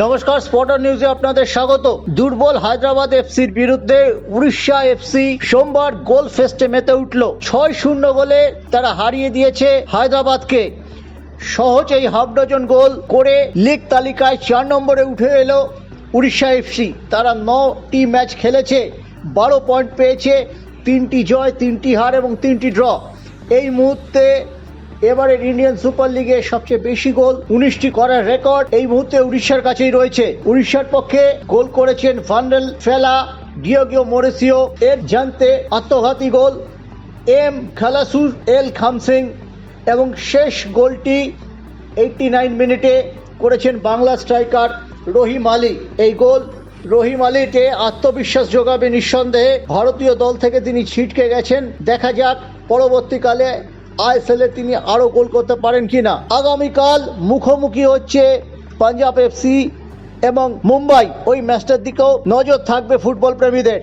নমস্কার স্পটার নিউজে আপনাদের স্বাগত। দুর্বল হায়দ্রাবাদ এফসির বিরুদ্ধে উড়িষ্যা এফসি সোমবার গোল ফেস্টে মেতে উঠল। ছয় শূন্য গোলে তারা হারিয়ে দিয়েছে হায়দ্রাবাদকে। সহজ এই হাফ ডজন গোল করে লিগ তালিকায় চার নম্বরে উঠে এলো উড়িষ্যা এফসি। তারা নটি ম্যাচ খেলেছে, বারো পয়েন্ট পেয়েছে, তিনটি জয়, তিনটি হার এবং তিনটি ড্র। এই মুহূর্তে এবারের ইন্ডিয়ান সুপার লিগে সবচেয়ে বেশি গোল উনিশটি করার রেকর্ড এই মুহূর্তে উড়িষ্যার কাছেই রয়েছে। উড়িষ্যার পক্ষে গোল করেছেন ফান্ডেল ফেলা ডিওগিও মোরেসিও, এর জানতে আত্মঘাতী গোল এম খালাসুর এল খামসিং এবং শেষ গোলটি এইটটি নাইন মিনিটে করেছেন বাংলা স্ট্রাইকার রহিম আলী। এই গোল রহিম আলীকে আত্মবিশ্বাস যোগাবে নিঃসন্দেহে। ভারতীয় দল থেকে তিনি ছিটকে গেছেন। দেখা যাক পরবর্তীকালে আইএসএলে তিনি আরও গোল করতে পারেন কিনা? আগামীকাল মুখোমুখি হচ্ছে পাঞ্জাব এফসি এবং মুম্বাই। ওই ম্যাচটার দিকেও নজর থাকবে ফুটবল প্রেমীদের।